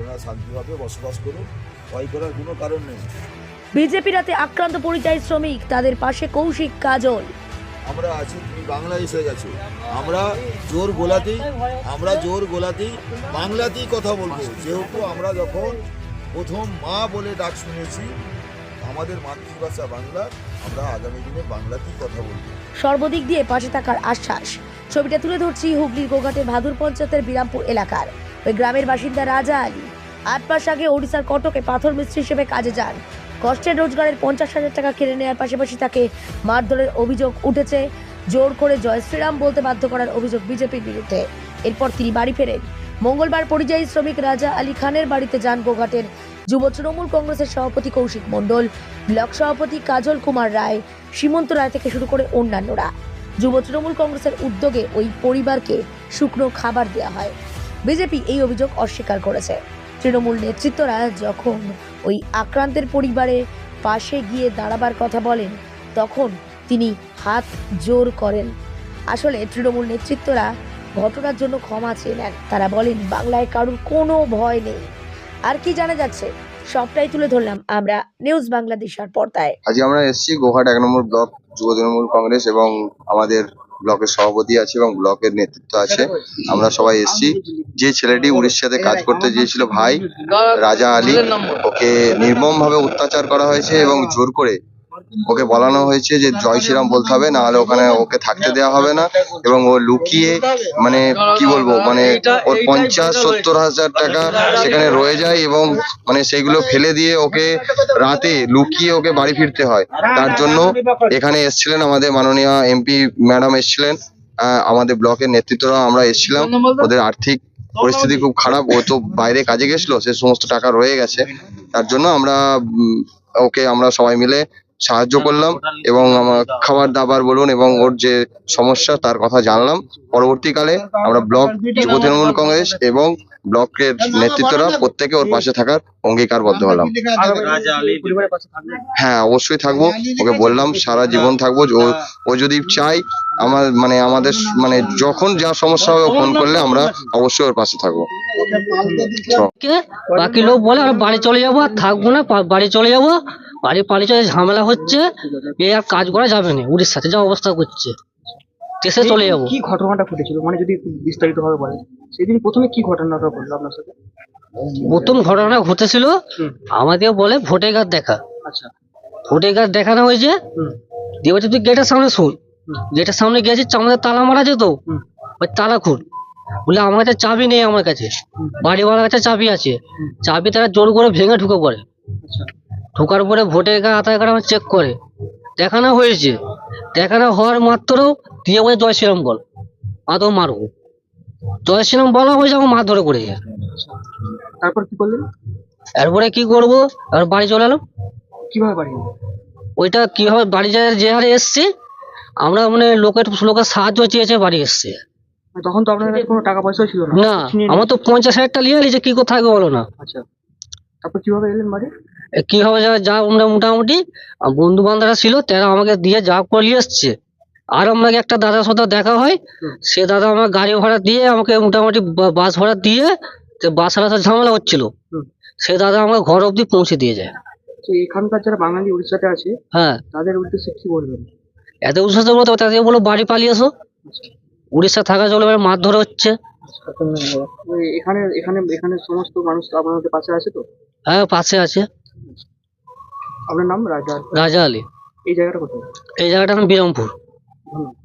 আপনারা শান্তিভাবে বসবাস করুন ভয় করার কোনো কারণ নেই। বিজেপি রাতে আক্রান্ত পরিযায়ী শ্রমিক তাদের পাশে কৌশিক কাজল। আমরা আছি তুমি বাংলা এসে গেছো। আমরা জোর গোলাতেই আমরা জোর গোলাতেই বাংলাতেই কথা বলব। যেহেতু আমরা যখন প্রথম মা বলে ডাক শুনেছি আমাদের মাতৃভাষা বাংলা আমরা আগামী দিনে বাংলাতেই কথা বলব। সর্বদিক দিয়ে পাশে থাকার আশ্বাস। ছবিটা তুলে ধরছি হুগলির গোঘাটের ভাদুর পঞ্চায়েতের বিরামপুর এলাকার। ওই গ্রামের বাসিন্দা রাজা আলী। আট মাস আগে ওড়িশার কটকে পাথর মিস্ত্রি হিসেবে কাজে যান। কষ্টের রোজগারের পঞ্চাশ হাজার টাকা কেড়ে নেওয়ার পাশাপাশি তাকে মারধরের অভিযোগ উঠেছে। জোর করে জয় শ্রীরাম বলতে বাধ্য করার অভিযোগ বিজেপির বিরুদ্ধে। এরপর তিনি বাড়ি ফেরেন। মঙ্গলবার পরিযায়ী শ্রমিক রাজা আলী খানের বাড়িতে যান গোঘাটের যুব তৃণমূল কংগ্রেসের সভাপতি কৌশিক মণ্ডল, ব্লক সভাপতি কাজল কুমার রায়, সীমন্ত রায় থেকে শুরু করে অন্যান্যরা। যুব তৃণমূল কংগ্রেসের উদ্যোগে ওই পরিবারকে শুকনো খাবার দেওয়া হয়। বিজেপি এই অভিযোগ অস্বীকার করেছে। তৃণমূল নেতৃত্বরা যখন ওই আক্রান্তের পরিবারের পাশে গিয়ে দাঁড়াবার কথা বলেন, তখন তিনি হাত জোর করেন। আসলে তৃণমূল নেতৃত্বরা ঘটনার জন্য ক্ষমা চেয়ে নেন। তারা বলেন, বাংলায় কারুর কোনো ভয় নেই। আর কি জানা যাচ্ছে? সবটাই তুলে ধরলাম আমরা নিউজ বাংলাদেশের পর্দায়। আজকে আমরা এসেছি গোহাট এক নম্বর ব্লক যুব তৃণমূল কংগ্রেস এবং আমাদের ব্লকের সভাপতি আছে এবং ব্লকের নেতৃত্ব আছে। আমরা সবাই এসছি। যে ছেলেটি উড়িষ্যাতে কাজ করতে গিয়েছিল, ভাই, রাজা আলী, ওকে নির্মমভাবে অত্যাচার করা হয়েছে এবং জোর করে ওকে বলানো হয়েছে যে জয় শ্রীরাম বলতে হবে না হলে ওখানে ওকে থাকতে দেওয়া হবে না। এবং ও লুকিয়ে মানে কি বলব মানে ওর পঞ্চাশ, সত্তর হাজার টাকা সেখানে রয়ে যায় এবং মানে সেগুলো ফেলে দিয়ে ওকে রাতে লুকিয়ে ওকে বাড়ি ফিরতে হয়। তার জন্য এখানে এসেছিলেন আমাদের মাননীয় এমপি ম্যাডাম এসছিলেন। আমাদের ব্লকের নেতৃত্বরা আমরা এসেছিলাম। ওদের আর্থিক পরিস্থিতি খুব খারাপ। ও তো বাইরে কাজে গেছিল, সে সমস্ত টাকা রয়ে গেছে। তার জন্য আমরা ওকে আমরা সবাই মিলে সাহায্য করলাম এবং আমার খাবার দাবার বলুন এবং ওর যে সমস্যা তার কথা জানলাম। পরবর্তীকালে আমরা ব্লক যুব তৃণমূল কংগ্রেস এবং ব্লকের নেতৃত্বরা প্রত্যেকে ওর পাশে থাকার অঙ্গীকারবদ্ধ হলাম। হ্যাঁ অবশ্যই থাকব। ওকে বললাম সারা জীবন থাকব। ও ও যদি চাই আমার মানে আমাদের মানে যখন যা সমস্যা হবে ফোন করলে আমরা অবশ্যই ওর পাশে থাকব। বাকি লোক বলে আমরা বাড়ি চলে যাব আর থাকব না বাড়ি চলে যাব। বাড়ি পালিয়ে চলে ঝামেলা হচ্ছে এ আর কাজ করা যাবে না উড়িষ্যাতে যা অবস্থা করছে দেশে চলে যাব। কি ঘটনাটা ঘটেছিল? মানে যদি বিস্তারিত ভাবে বলেন। সেদিন প্রথমে কি ঘটনাটা ঘটলো আপনার সাথে? প্রথম ঘটনা ঘটেছিল। আমাদের বলে ভোটার কার্ড দেখা। আচ্ছা। ভোটার কার্ড দেখানো হয়েছে দিয়ে বলছে তুই গেটের সামনে শুন। গেটের সামনে গেছিস আমাদের তালা মারা যেত? ওই তালা খুল। বলে আমার কাছে চাবি নেই আমার কাছে। বাড়িওয়ালার কাছে চাবি আছে। চাবি তারা জোর করে ভেঙে ঢুকে পড়ে। আচ্ছা। ঢোকার পরে ভোটের কার্ড আধার কার্ড আমার চেক করে। দেখানো হয়েছে। দেখানো হওয়ার মাত্র দিয়ে বলে জয় শ্রীরাম বল। আদৌ মারবো? জয় শ্রীরাম বলা হয়েছে আমার মার ধরে করেছে। তারপর কি করলেন? এরপরে কি করব? এবার বাড়ি চলে এলাম। কীভাবে বাড়ি ওইটা কীভাবে বাড়ি যায় যে হারে এসছে আমরা মানে লোকের লোকের সাহায্য চেয়েছে বাড়ি এসছে। মানে তখন তো আপনার কাছে কোনো টাকা পয়সা ছিল না। না আমার তো পঞ্চাশ হাজার টাকা নিয়ে এলি কি কোথায় বলো না। আচ্ছা। তারপর কীভাবে এলেন বাড়ি? এ হবে যা যা আমরা মোটামুটি বন্ধু বান্ধবরা ছিল তারা আমাকে দিয়ে যা করে নিয়ে এসছে। আর আমাকে একটা দাদার সাথে দেখা হয় সে দাদা আমার গাড়ি ভাড়া দিয়ে আমাকে মোটামুটি বাস ভাড়া দিয়ে যে বাস ভাড়া ঝামেলা হচ্ছিল সে দাদা আমাকে ঘর অবধি পৌঁছে দিয়ে যায়। এখানকার যারা বাঙালি উড়িষ্যাতে আছে হ্যাঁ। তাদের উদ্দেশ্যে কি বলবেন? এত উৎসাহ বলতে তাদের বলো বাড়ি পালিয়ে এসো। আচ্ছা উড়িষ্যা থাকা চলে মারধর হচ্ছে। এখানে এখানে এখানে সমস্ত মানুষ আপনাদের পাশে আছে তো? হ্যাঁ পাশে আছে। আপনার নাম? রাজা রাজা আলী। এই জায়গাটা কোথায়? এই জায়গাটা নাম বিরামপুর। ধন্যবাদ।